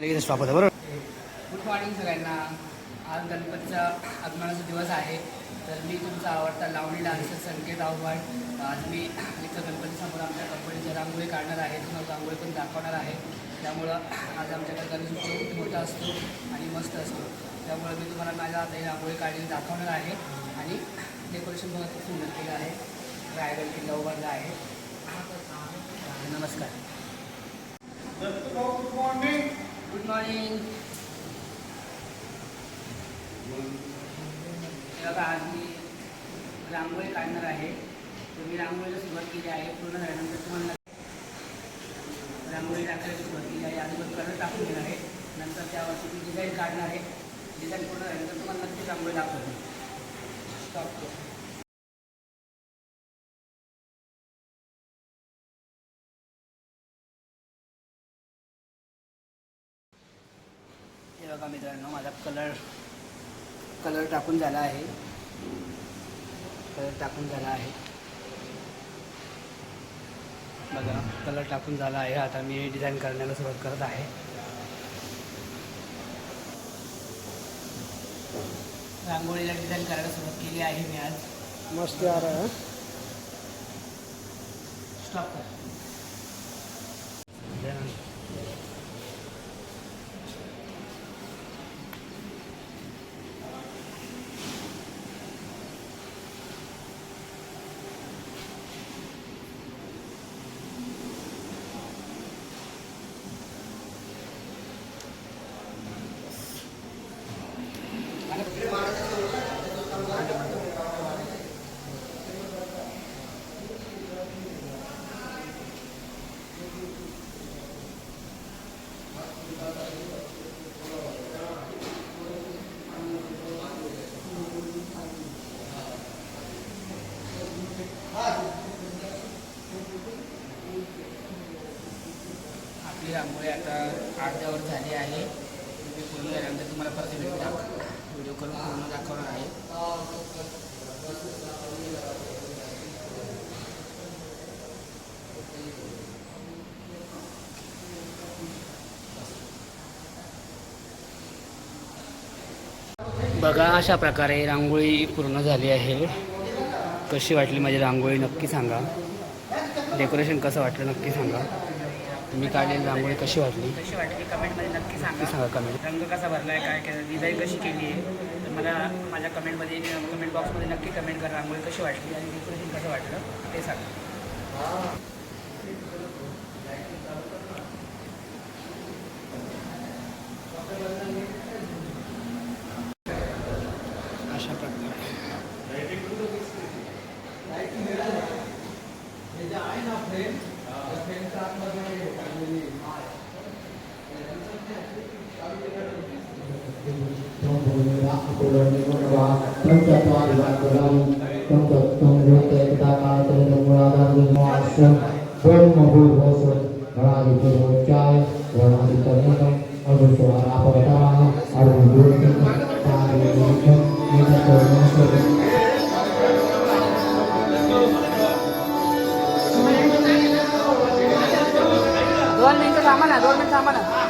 लगेच स्टॉप होता बरोबर? गुड मॉर्निंग सगळ्यांना. आज गणपतीचा आगमनाचा दिवस आहे. तर मी तुमचा आवडता लावणी डान्सर संकेत आव्हाड. आज मी इथं गणपतीसमोर आमच्या कंपनीच्या रांगोळी काढणार आहे. तुम्हाला रांगोळी पण दाखवणार आहे. त्यामुळं आज आमच्याकडे गणेश खूप मोठा असतो आणि मस्त असतो. त्यामुळे मी तुम्हाला माझ्या हाताने रांगोळी काढलेली दाखवणार आहे. आणि डेकोरेशन बघा खूप सुंदर केलं आहे. रायगड किल्ला उभारला आहे. नमस्कार. गुड मॉर्निंग बघा आज मी रांगोळी काढणार आहे. तर मी रांगोळीला सुरुवात केली आहे. पूर्ण झाल्यानंतर तुम्हाला रांगोळी टाकायला सुरुवात केली आहे. अगोदर कलर टाकून घेणार आहे. नंतर त्यावरती मी डिझाईन काढणार आहे. डिझाईन पूर्ण झाल्यानंतर तुम्हाला नक्की रांगोळी दाखवतो. स्टॉप बघा मित्रांनो माझा कलर कलर टाकून झाला आहे. कलर टाकून झाला आहे. बघा कलर टाकून झाला आहे. आता मी डिझाईन करण्याला सुरुवात करत आहे. रांगोळीला डिझाईन करायला सुरुवात केली आहे मी आज. मस्त यार स्टॉप कर. आपली रांगोळी आता अर्ध्यावर झाली आहे. मी पूर्ण झाल्यानंतर तुम्हाला परत व्हिडिओ दाख व्हिडिओ करून पूर्ण दाखवणार आहे. बघा अशा प्रकारे रांगोळी पूर्ण झाली आहे. कशी वाटली माझी रांगोळी नक्की सांगा. डेकोरेशन कसं वाटलं नक्की सांगा. तुम्ही काढलेली रांगोळी कशी वाटली? कशी वाटली? कमेंटमध्ये नक्की सांगा. सांगा कमेंट. रंग कसा भरला आहे काय केलं डिझाईन कशी केली आहे? तर मला माझ्या कमेंटमध्ये कमेंट बॉक्समध्ये नक्की कमेंट करा रांगोळी कशी वाटली आणि डेकोरेशन कसं वाटलं ते सांगा. फ्रेम त्या फ्रेमच्या आतमध्ये काढलेली माळ Hãy subscribe cho kênh Ghiền Mì Gõ Để không bỏ lỡ những video hấp dẫn cámara, duerme.